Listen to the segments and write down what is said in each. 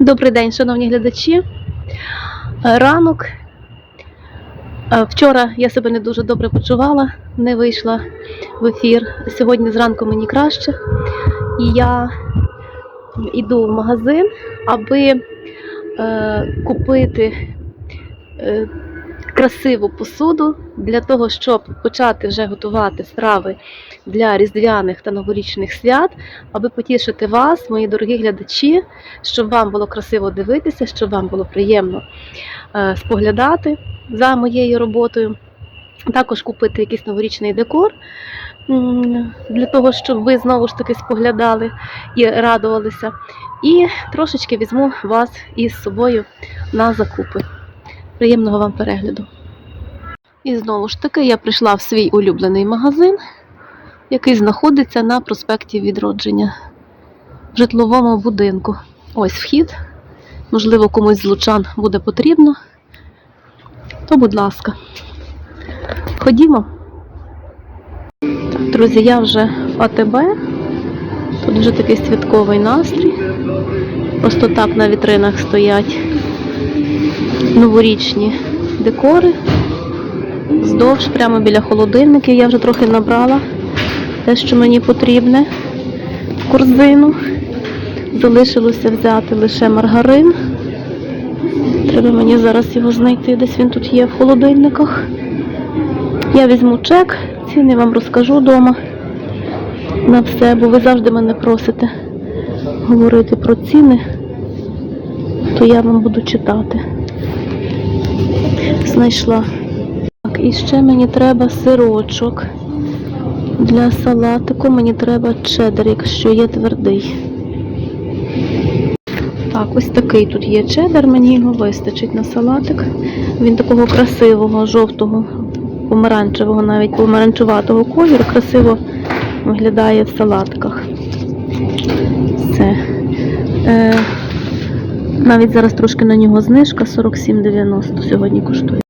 Добрий день, шановні глядачі. Е, Ранок. Е, Вчора я себе не дуже добре почувала, не вийшла в ефір. Сьогодні зранку мені краще. І я йду в магазин, аби е, купити красиву посуду для того, щоб почати вже готувати страви для різдвяних та новорічних свят, аби потішити вас, мої дорогі глядачі, щоб вам було красиво дивитися, щоб вам було приємно е, споглядати за моєю роботою. Також купити якийсь новорічний декор для того, щоб ви знову ж таки споглядали і радувалися. І трошечки візьму вас із собою на закупи. Приємного вам перегляду. І знову ж таки я прийшла в свій улюблений магазин, який знаходиться на проспекті Відродження в житловому будинку. Ось вхід. Можливо, комусь з лучан буде потрібно. То, будь ласка, ходімо. Друзі, я вже в АТБ. Тут вже такий святковий настрій. Просто так на вітринах стоять новорічні декори. Вздовж, прямо біля холодильників. Я вже трохи набрала те, що мені потрібне в корзину. Залишилося взяти лише маргарин. Треба мені зараз його знайти, десь він тут є в холодильниках. Я візьму чек, ціни вам розкажу вдома на все, бо ви завжди мене просите говорити про ціни, то я вам буду читати. Знайшла. Так, і ще мені треба сирочок. Для салатику мені треба чеддер, якщо є твердий. Так, ось такий тут є чеддер, мені його вистачить на салатик. Він такого красивого, жовтого, помаранчевого, навіть помаранчуватого кольору, красиво виглядає в салатиках. Все. Е, навіть зараз трошки на нього знижка 47,90 сьогодні коштує.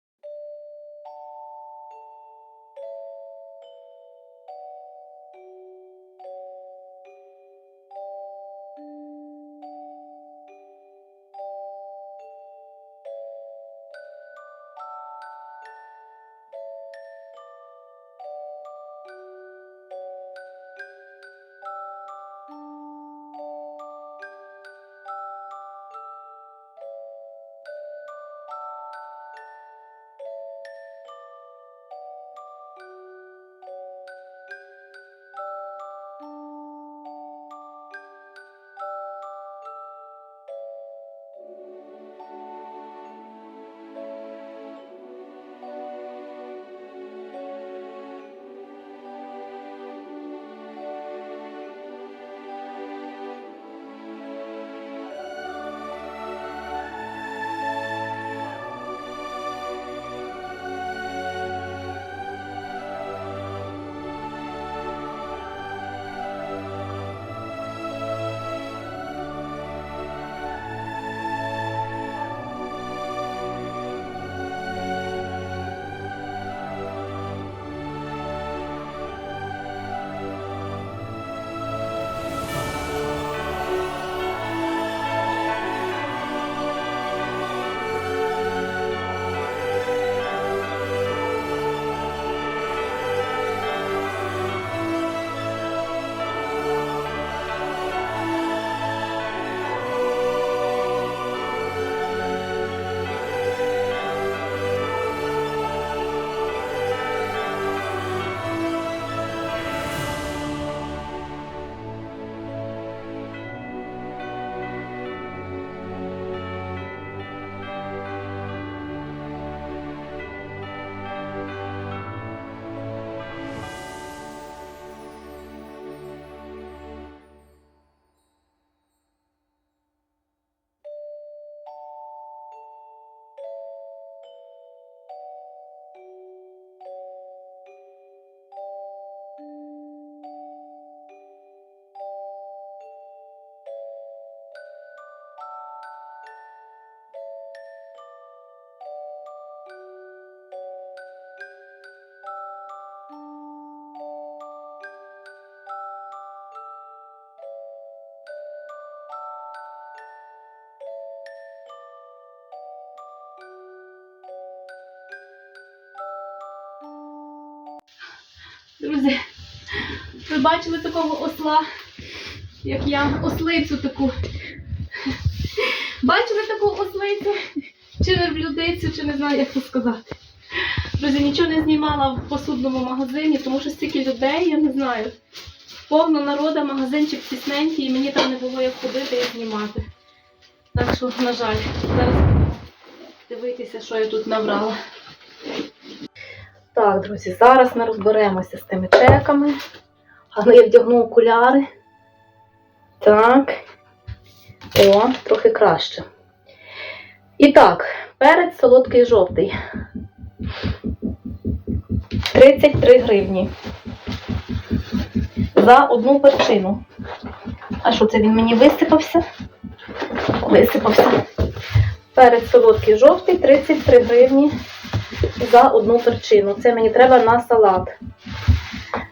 Ви бачили такого осла, як я, ослицю таку. Бачили таку ослицю? Чи верблюдицю, чи не знаю, як це сказати. Друзі, нічого не знімала в посудному магазині, тому що стільки людей, я не знаю. Повно народу, магазинчик тісненький, і мені там не було як ходити і знімати. Так що, на жаль, зараз дивитися, що я тут набрала. Так, друзі, зараз ми розберемося з тими чеками. Але я вдягну окуляри. Так. О, трохи краще. І так, перець солодкий жовтий. 33 гривні. За одну перчину. А що це він мені висипався? Висипався. Перець солодкий жовтий, 33 гривні за одну перчину. Це мені треба на салат,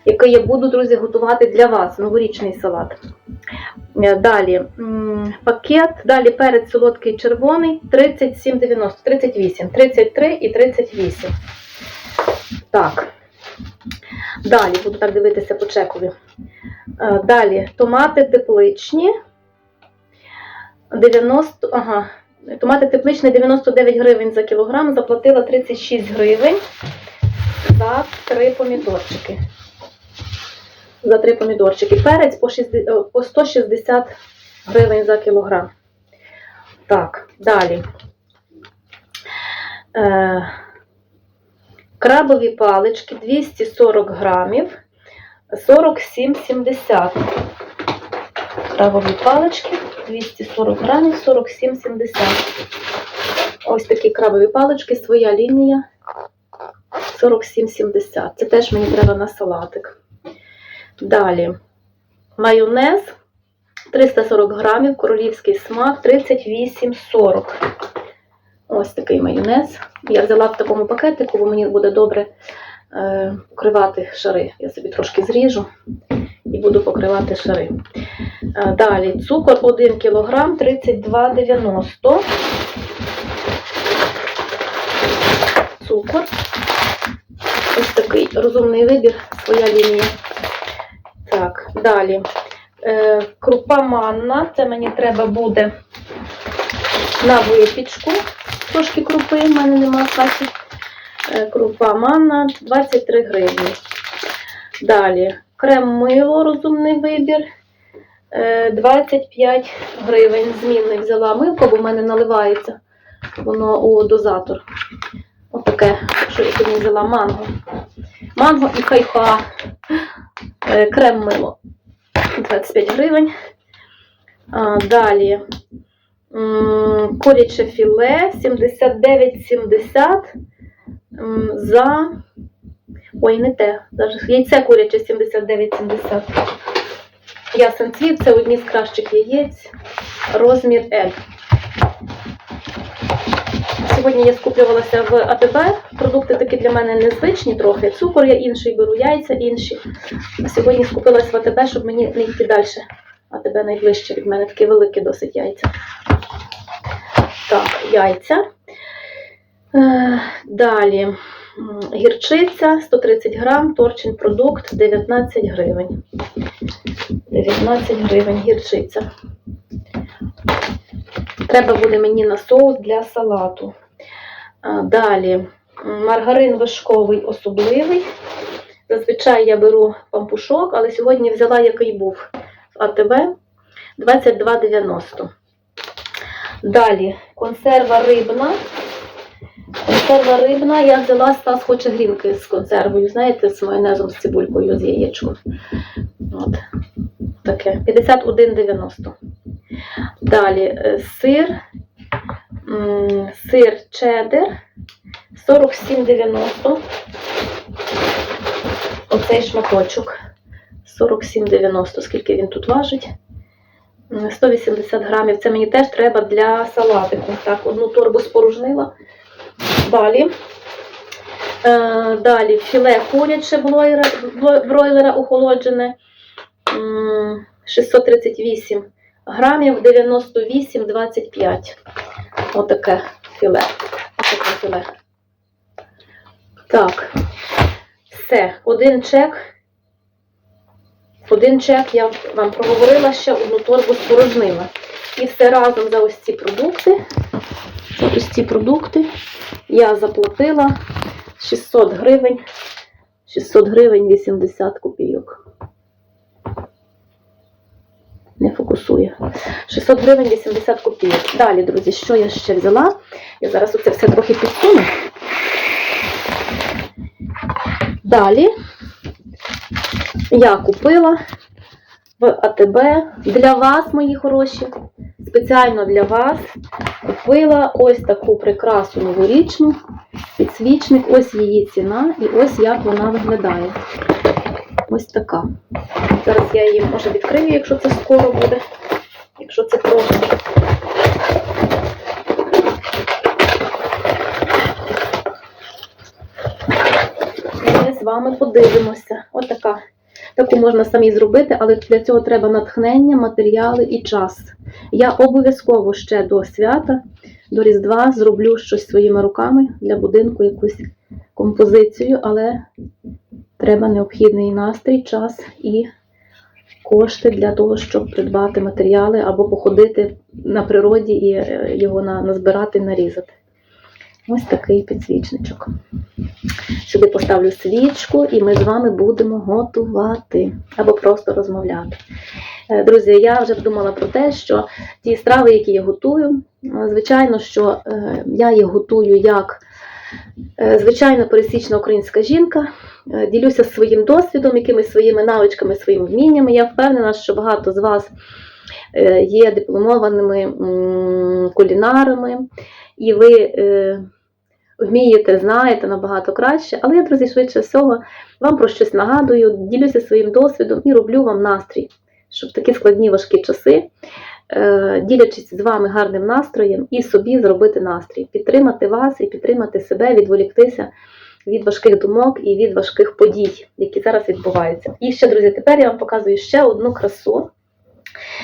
який я буду, друзі, готувати для вас. Новорічний салат. Е, Далі пакет, далі перець солодкий червоний 37,90, 38, 33 і 38. Так. Далі буду так дивитися по чекові. Е, Далі томати тепличні. 90, ага, томати тепличні 99 гривень за кілограм, заплатила 36 гривень за три помідорчики. За три помідорчики. Перець по, 60, по 160 гривень за кілограм. Так, далі. Е, крабові палички 240 грамів, 47,70. Крабові палички 240 грамів, 47,70. Ось такі крабові палички, своя лінія 47,70. Це теж мені треба на салатик. Далі майонез 340 грамів, королівський смак 38,40. Ось такий майонез. Я взяла в такому пакетику, бо мені буде добре е, покривати шари. Я собі трошки зріжу і буду покривати шари. Е, Далі цукор 1 кг 32,90. Цукор. Ось такий розумний вибір, своя лінія. Так, далі. Е, крупа манна. Це мені треба буде на випічку. Трошки крупи, в мене нема в. Е, крупа манна 23 гривні. Далі крем мило, розумний вибір. е, 25 гривень. Змінний взяла милко, бо в мене наливається воно у дозатор. Отаке, що я сьогодні взяла манго. Манго і хайха. Е, Крем мило 25 гривень. Далі м, куряче філе 79,70 за. Ой, не те. Яйце куряче 79,70. Ясен цвіт, це одні з кращих яєць. Розмір L. Сьогодні я скуплювалася в АТБ. Продукти такі для мене незвичні трохи. Цукор я інший беру, яйця інші. А сьогодні скупилась в АТБ, щоб мені не йти далі. АТБ найближче від мене такі великі досить яйця. Так, яйця. Е, далі гірчиця 130 грам, торчин продукт 19 гривень. 19 гривень гірчиця. Треба буде мені на соус для салату. Далі маргарин вишковий особливий. Зазвичай я беру пампушок, але сьогодні взяла який був в АТБ 22,90. Далі консерва рибна. Консерва рибна, я взяла Стас хоче грінки з консервою, знаєте, з майонезом, з цибулькою, з яєчком. От. Таке. 51,90. Далі е, сир, сир чеддер 47,90. Оцей шматочок 47,90. Скільки він тут важить? 180 грамів. Це мені теж треба для салатику. Так, одну торбу спорожнила. Далі. Е, далі філе куряче бройлера охолоджене. 638 грамів 98,25. Отаке філе. Отаке філе. Так. Все. Один чек Один чек я вам проговорила ще одну торбу спорожнила. І все разом за ось ці продукти. За ось ці продукти я заплатила 600 гривень. 600 гривень 80 копійок. Не фокусує. 600 гривень 80 копійок. Далі, друзі, що я ще взяла? Я зараз оце все трохи підсуну. Далі я купила в АТБ для вас, мої хороші, спеціально для вас купила ось таку прикрасу новорічну, підсвічник, ось її ціна і ось як вона виглядає. Ось така. Зараз я її може відкрию, якщо це скоро буде, якщо це просто. Ми з вами подивимося. Ось така. Таку можна самі зробити, але для цього треба натхнення, матеріали і час. Я обов'язково ще до свята, до Різдва зроблю щось своїми руками для будинку, якусь композицію, але треба необхідний настрій, час і кошти для того, щоб придбати матеріали або походити на природі і е, його назбирати, нарізати. Ось такий підсвічничок. Сюди поставлю свічку, і ми з вами будемо готувати або просто розмовляти. Е, Друзі, я вже думала про те, що ті страви, які я готую, е, звичайно, що я їх готую як звичайна пересічна українська жінка. Е, Ділюся своїм досвідом, якимись своїми навичками, своїми вміннями. Я впевнена, що багато з вас е, є дипломованими кулінарами, і ви е, вмієте, знаєте набагато краще, але я, друзі, швидше всього вам про щось нагадую, ділюся своїм досвідом і роблю вам настрій, щоб в такі складні важкі часи, ділячись з вами гарним настроєм, і собі зробити настрій, підтримати вас і підтримати себе, відволіктися від важких думок і від важких подій, які зараз відбуваються. І ще, друзі, тепер я вам показую ще одну красу,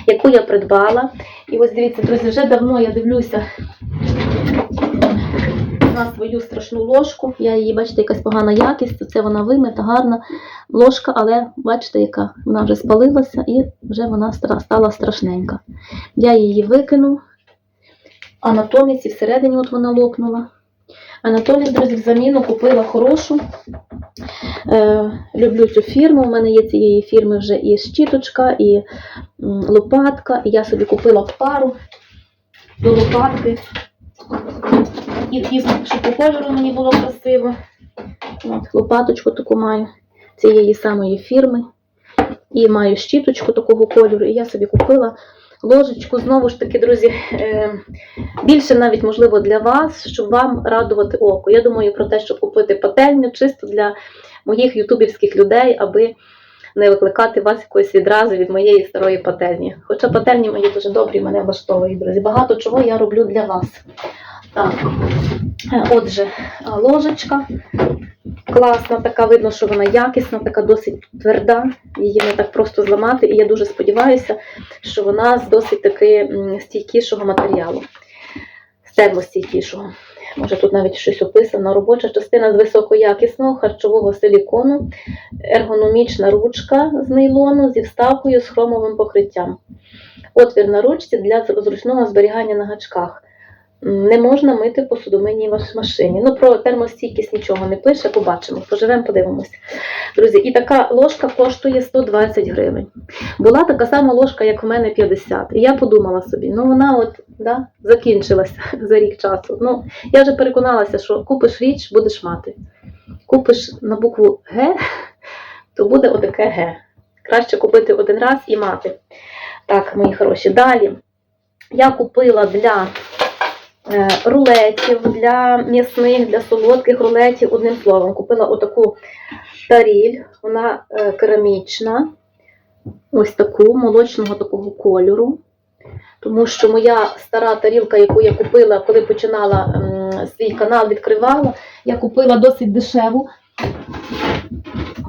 яку я придбала. І ось дивіться, друзі, вже давно я дивлюся на свою страшну ложку. Я її, бачите, якась погана якість. Це вона вимита, гарна ложка, але бачите, яка вона вже спалилася і вже вона стала страшненька. Я її викину, а натомість і всередині от вона лопнула. А натомість, друзі, взаміну купила хорошу. Е, люблю цю фірму. У мене є цієї фірми вже і щіточка, і лопатка. І я собі купила пару до лопатки. І щоб по кольору мені було красиво. От, лопаточку таку маю цієї самої фірми. І маю щіточку такого кольору. І я собі купила ложечку. Знову ж таки, друзі, е, більше навіть можливо для вас, щоб вам радувати око. Я думаю про те, щоб купити пательню чисто для моїх ютубівських людей, аби не викликати вас якоїсь відразу від моєї старої пательні. Хоча пательні мої дуже добрі, мене влаштовують, друзі. Багато чого я роблю для вас. Так, е, отже, ложечка класна, така видно, що вона якісна, така досить тверда. Її не так просто зламати, і я дуже сподіваюся, що вона з досить таки стійкішого матеріалу, термостійкішого. Може, тут навіть щось описано. Робоча частина з високоякісного харчового силікону, ергономічна ручка з нейлону зі вставкою з хромовим покриттям. Отвір на ручці для зручного зберігання на гачках. Не можна мити посудомийній ваш- машині. Ну, про термостійкість нічого не пише, побачимо. Поживемо, подивимося. Друзі, і така ложка коштує 120 гривень. Була така сама ложка, як в мене 50. І я подумала собі, ну вона от да, закінчилася за рік часу. Ну, я вже переконалася, що купиш річ, будеш мати. Купиш на букву Г, то буде отаке Г. Краще купити один раз і мати. Так, мої хороші. Далі я купила для рулетів, для м'ясних, для солодких рулетів, одним словом, купила отаку таріль, вона е, керамічна, ось таку молочного такого кольору. Тому що моя стара тарілка, яку я купила, коли починала свій канал, відкривала, я купила досить дешеву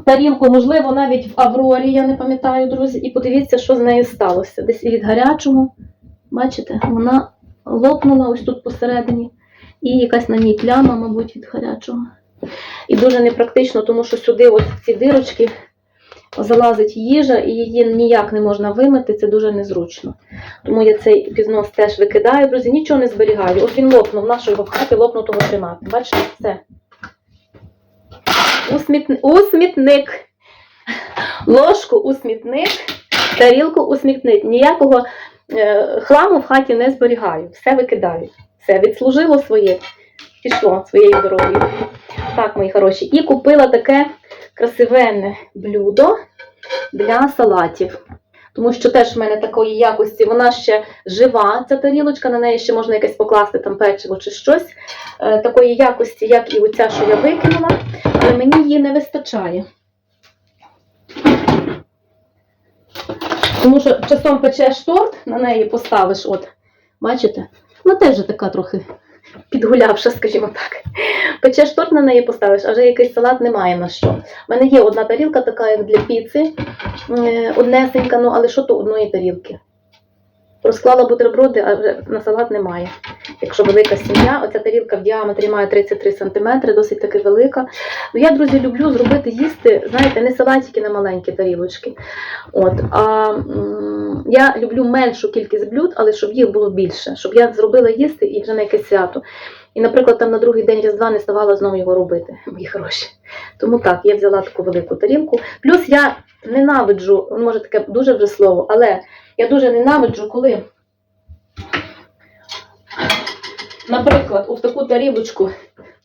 тарілку, можливо, навіть в Аврорі, я не пам'ятаю, друзі. І подивіться, що з нею сталося. Десь від гарячого, бачите, вона лопнула ось тут посередині, і якась на ній пляма, мабуть, від гарячого. І дуже непрактично, тому що сюди, от ці дирочки, залазить їжа і її ніяк не можна вимити, це дуже незручно. Тому я цей піднос теж викидаю, друзі, нічого не зберігаю. От він лопнув, нашої в хаті лопнутого тримати. Бачите, все. У, смітни... у смітник. Ложку у смітник, тарілку у смітник. Ніякого хламу в хаті не зберігаю. Все викидаю. Все, відслужило своє, пішло своєю дорогою. Так, мої хороші. І купила таке красивенне блюдо для салатів. Тому що теж в мене такої якості, вона ще жива, ця тарілочка, на неї ще можна якесь покласти там печиво чи щось. Е, такої якості, як і оця, що я викинула, але мені її не вистачає. Тому що часом печеш торт, на неї поставиш, от, бачите? Вона теж така трохи підгулявша, скажімо так. Печеш торт на неї поставиш, а вже якийсь салат немає на що. У мене є одна тарілка, така як для піци, е, однесенька, ну але що то одної тарілки? Розклала бутерброди, а вже на салат немає. Якщо велика сім'я, оця тарілка в діаметрі має 33 см, досить таки велика. Ну, я, друзі, люблю зробити їсти, знаєте, не салатики на маленькі тарілочки. От, а я люблю меншу кількість блюд, але щоб їх було більше, щоб я зробила їсти і вже на якесь свято. І, наприклад, там на другий день Різдва не ставала знову його робити, мої гроші. Тому так, я взяла таку велику тарілку. Плюс я ненавиджу, ну, може таке дуже вже слово, але я дуже ненавиджу, коли, наприклад, у таку тарілочку,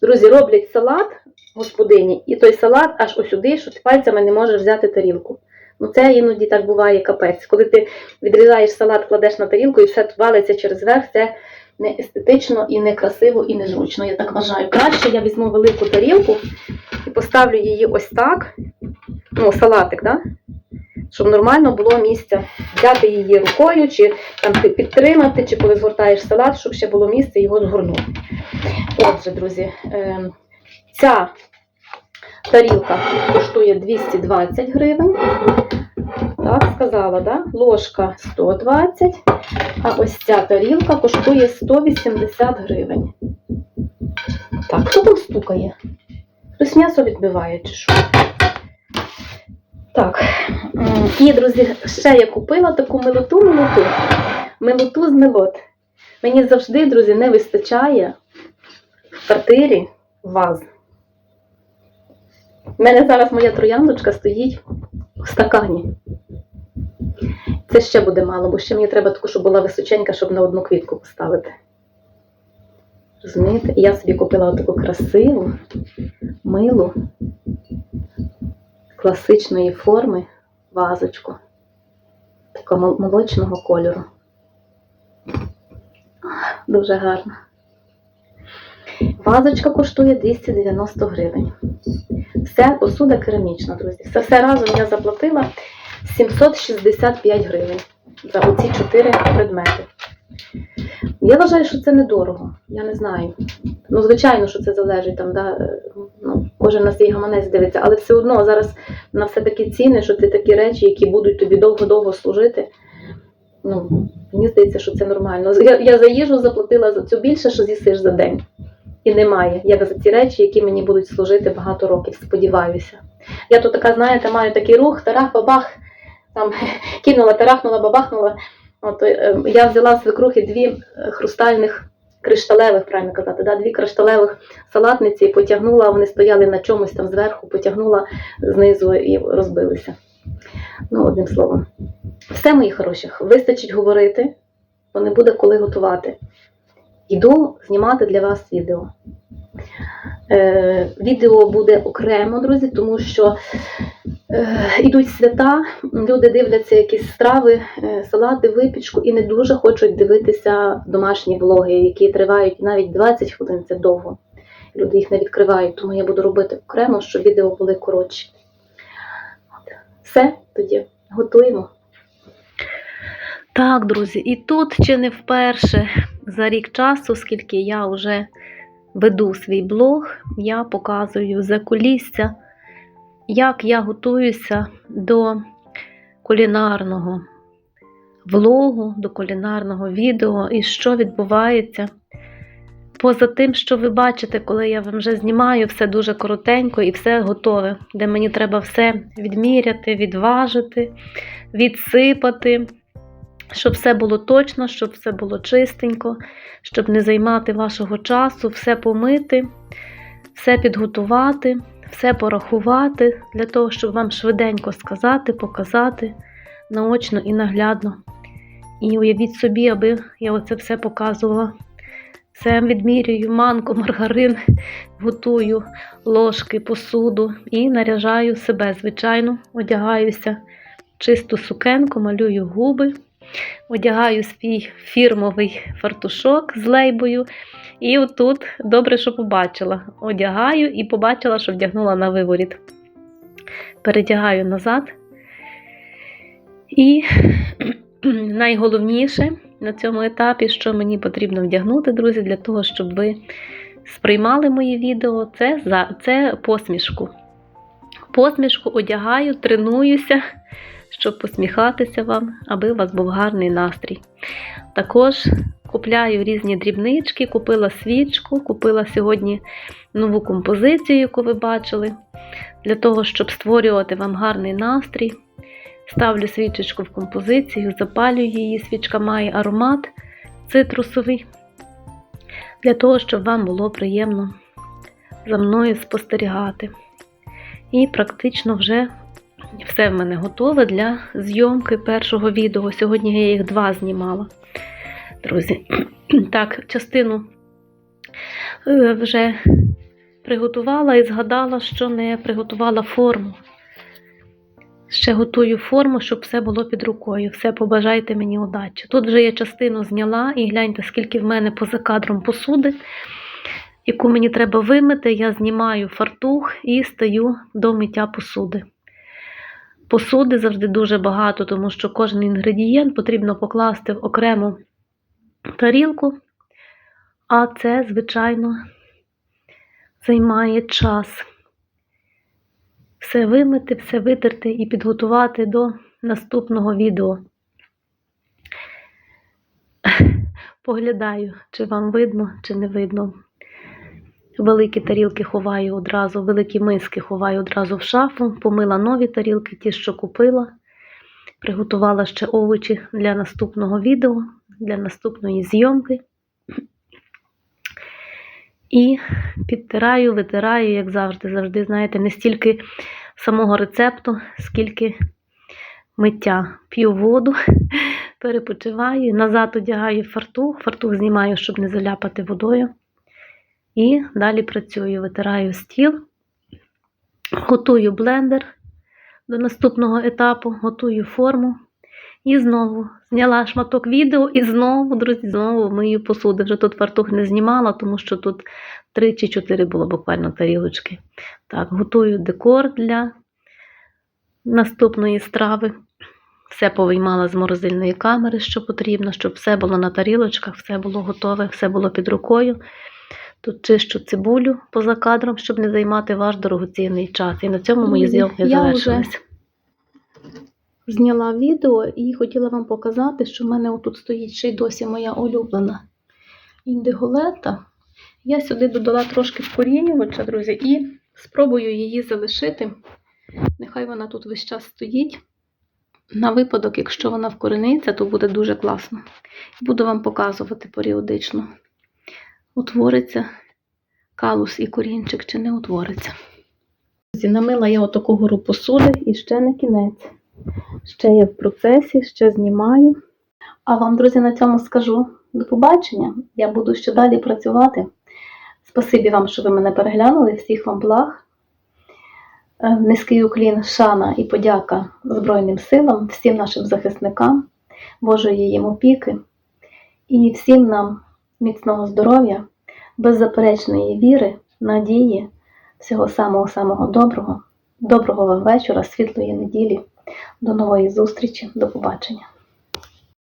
друзі, роблять салат господині, і той салат аж осюди, що ти пальцями не можеш взяти тарілку. Ну це іноді так буває капець. Коли ти відрізаєш салат, кладеш на тарілку і все валиться через верх, це не естетично і не красиво, і не зручно. Я так вважаю. Краще я візьму велику тарілку і поставлю її ось так. Ну, салатик, да? Щоб нормально було місце взяти її рукою, чи там підтримати, чи коли згортаєш салат, щоб ще було місце його згорнути. Отже, друзі, ем, ця тарілка коштує 220 гривень. Так, сказала, да? ложка 120, а ось ця тарілка коштує 180 гривень. Так, хто там стукає? Хтось м'ясо відбиває чи що? Так, і, друзі, ще я купила таку милоту милоту. Милоту з милот. Мені завжди, друзі, не вистачає в квартирі ваз. У мене зараз моя трояндочка стоїть в стакані. Це ще буде мало, бо ще мені треба таку, щоб була височенька, щоб на одну квітку поставити. Розумієте? Я собі купила таку красиву, милу, класичної форми вазочку. Такого молочного кольору. Дуже гарно. Вазочка коштує 290 гривень. Все посуда керамічна, друзі. Все, все разом я заплатила 765 гривень за оці чотири предмети. Я вважаю, що це недорого. Я не знаю. Ну, звичайно, що це залежить там, да, е, ну, кожен на свій гаманець дивиться, але все одно зараз на все такі ціни, що ти такі речі, які будуть тобі довго-довго служити. Ну, мені здається, що це нормально. Я, я за їжу заплатила за цю більше, що з'їсиш за день. І немає, як за ці речі, які мені будуть служити багато років, сподіваюся. Я тут така, знаєте, маю такий рух, тарах, бабах, там кинула, тарахнула, бабахнула. От, е, я взяла з свекрухи дві е, хрустальних кришталевих, правильно казати, да, дві кришталевих салатниці потягнула, вони стояли на чомусь там зверху, потягнула знизу і розбилися. Ну, одним словом. Все, мої хороші, вистачить говорити, бо не буде коли готувати. Йду знімати для вас відео. Е, відео буде окремо, друзі, тому що е, йдуть свята, люди дивляться якісь страви, е, салати, випічку і не дуже хочуть дивитися домашні влоги, які тривають навіть 20 хвилин, це довго. Люди їх не відкривають, тому я буду робити окремо, щоб відео були коротші. Все, тоді готуємо. Так, друзі, і тут чи не вперше за рік часу, скільки я вже веду свій блог, я показую закулісся, як я готуюся до кулінарного влогу, до кулінарного відео і що відбувається. Поза тим, що ви бачите, коли я вам вже знімаю, все дуже коротенько і все готове, де мені треба все відміряти, відважити, відсипати, щоб все було точно, щоб все було чистенько, щоб не займати вашого часу, все помити, все підготувати, все порахувати, для того, щоб вам швиденько сказати, показати наочно і наглядно. І уявіть собі, аби я оце все показувала. Все відмірюю манку, маргарин, готую ложки, посуду і наряжаю себе, звичайно, одягаюся чисту сукенку, малюю губи, одягаю свій фірмовий фартушок з лейбою. І отут добре, що побачила. Одягаю і побачила, що вдягнула на виворіт. Передягаю назад. І найголовніше на цьому етапі, що мені потрібно вдягнути, друзі, для того, щоб ви сприймали мої відео, це, це посмішку. Посмішку одягаю, тренуюся, щоб посміхатися вам, аби у вас був гарний настрій. Також купляю різні дрібнички, купила свічку, купила сьогодні нову композицію, яку ви бачили, для того, щоб створювати вам гарний настрій. Ставлю свічечку в композицію, запалюю її, свічка має аромат цитрусовий, для того, щоб вам було приємно за мною спостерігати. І практично вже все в мене готове для зйомки першого відео. Сьогодні я їх два знімала. Друзі, так, частину е, вже приготувала і згадала, що не приготувала форму. Ще готую форму, щоб все було під рукою. Все побажайте мені удачі. Тут вже я частину зняла, і гляньте, скільки в мене поза кадром посуди, яку мені треба вимити. Я знімаю фартух і стаю до миття посуди. Посуди завжди дуже багато, тому що кожен інгредієнт потрібно покласти в окрему тарілку, а це, звичайно, займає час все вимити, все витерти і підготувати до наступного відео. Поглядаю, чи вам видно, чи не видно. Великі тарілки ховаю одразу, великі миски ховаю одразу в шафу, помила нові тарілки, ті, що купила. Приготувала ще овочі для наступного відео, для наступної зйомки. І підтираю, витираю, як завжди, завжди, знаєте, не стільки самого рецепту, скільки миття. П'ю воду, перепочиваю, назад одягаю фартух, фартух знімаю, щоб не заляпати водою. І далі працюю, витираю стіл, готую блендер до наступного етапу, готую форму. І знову зняла шматок відео і знову, друзі, знову мию посуди. Вже тут фартух не знімала, тому що тут три чи чотири було буквально тарілочки. Так, готую декор для наступної страви. Все повиймала з морозильної камери, що потрібно, щоб все було на тарілочках, все було готове, все було під рукою. Тут чищу цибулю поза кадром, щоб не займати ваш дорогоцінний час. І на цьому мої зйомки завершились. зняла відео і хотіла вам показати, що в мене отут стоїть ще й досі моя улюблена індиголета. Я сюди додала трошки вкорінювача, друзі, і спробую її залишити. Нехай вона тут весь час стоїть. На випадок, якщо вона вкорениться, то буде дуже класно. Буду вам показувати періодично, утвориться калус і корінчик чи не утвориться. Намила я отаку гору посуди і ще не кінець. Ще я в процесі, ще знімаю. А вам, друзі, на цьому скажу до побачення. Я буду ще далі працювати. Спасибі вам, що ви мене переглянули. Всіх вам благ. Е, Низький уклін, шана і подяка Збройним силам, всім нашим захисникам, Божої їм опіки і всім нам міцного здоров'я, беззаперечної віри, надії, всього самого-самого доброго. Доброго вам вечора, світлої неділі. До нової зустрічі, до побачення.